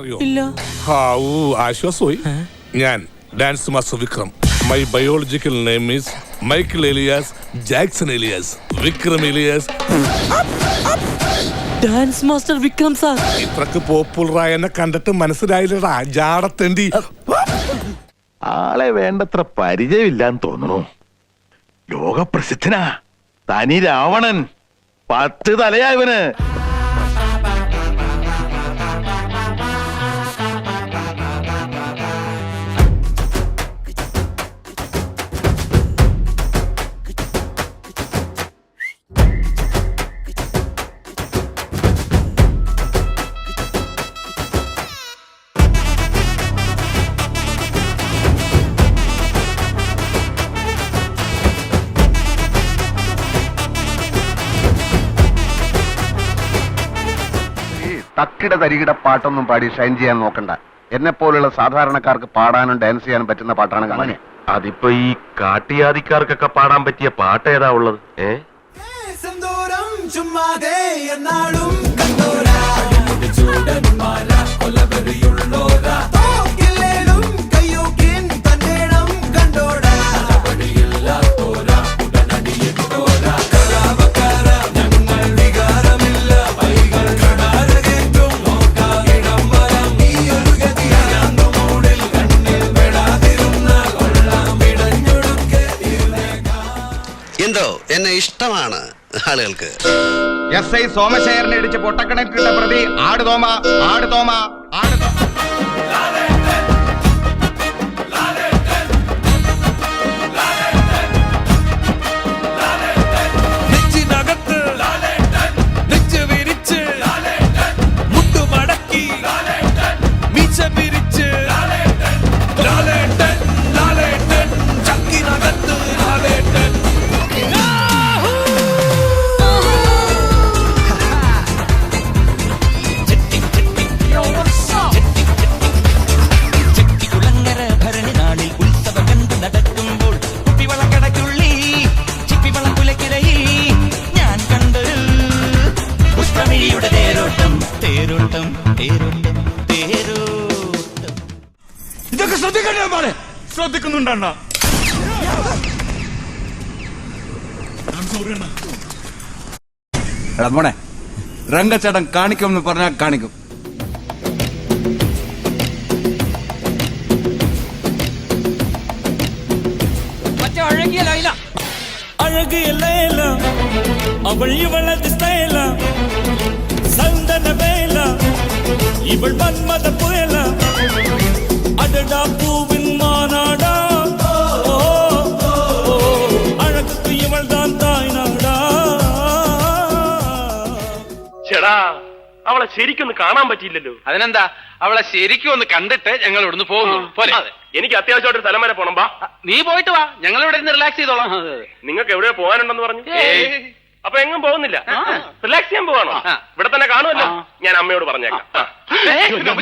അറിയോ? ഇല്ല. ഹാവൂ ആശ്വാസമായി. ഞാൻ dance master Vikram. My biological name is Michael alias Jackson alias Vikram alias dance master Vikram sir ഇത്രക്ക് പോപ്പുലറായ എന്നെ കണ്ടിട്ട് മനസ്സിലായില്ലടാ. ജാടത്തെണ്ടി ആളെ വേണ്ടത്ര പരിചയമില്ലാന്ന് തോന്നുന്നു. ലോകപ്രസിദ്ധനാ. തനി രാവണൻ പത്ത് തലയാ ഇവന്. തക്കിട തരികിട പാട്ടൊന്നും പാടി ഷൈൻ ചെയ്യാൻ നോക്കണ്ട. എന്നെ പോലുള്ള സാധാരണക്കാർക്ക് പാടാനും ഡാൻസ് ചെയ്യാനും പറ്റുന്ന പാട്ടാണ് കാണാൻ അതിപ്പോ ഈ കാട്ടിയാദിക്കാർക്കൊക്കെ പാടാൻ പറ്റിയ പാട്ട് ഏതാ ഉള്ളത്? ഏ? ചുമ്മാതെ എന്നാളും എന്തോ എന്നെ ഇഷ്ടമാണ് ആളുകൾക്ക്. എസ് ഐ സോമശേഖരനെ ഇടിച്ച് പൊട്ടക്കണക്കിട്ട പ്രതി ആട് തോമ ആട് തോമ. തേരോട്ടം തേരോട്ടം തേരോട്ടം ഇതൊക്കെ ശ്രദ്ധിക്കണ്ടേ മോനെ ശ്രദ്ധിക്കുന്നുണ്ടണ്ണ എടാ മോനെ രംഗച്ചേട്ടൻ കാണിക്കും എന്ന് പറഞ്ഞാൽ കാണിക്കും அழகிய லைலா அவள் இவளது ஸ்டைலா சந்தன வேலா இவள் மன்மத புயலா அடடா பூவின் மாநாடா ஓ, ஓ, ஓ, அழகுக்கு இவள் தான் தாய் நாடா ചേടാ അവളെ ശരിക്കൊന്ന് കാണാൻ പറ്റിയില്ലല്ലോ അതിനെന്താ അവളെ ശരിക്കും ഒന്ന് കണ്ടിട്ട് ഞങ്ങൾ ഇവിടുന്ന് പോകുന്നു പോലെ അതെ. എനിക്ക് അത്യാവശ്യമായിട്ട് ഒരു സ്ഥലം വരെ പോണം ബാ നീ പോയിട്ട് വാ ഞങ്ങൾ ഇവിടെ ഇരുന്ന് റിലാക്സ് ചെയ്തോളാം നിങ്ങൾക്ക് എവിടെയോ പോകാനുണ്ടെന്ന് പറഞ്ഞു ഏയ്. അപ്പൊ എങ്ങും പോകുന്നില്ല റിലാക്സ് ചെയ്യാൻ പോവാണോ ആ. ഇവിടെ തന്നെ കാണുമല്ലോ ആ. ഞാൻ അമ്മയോട് പറഞ്ഞേക്കാം 哎不要不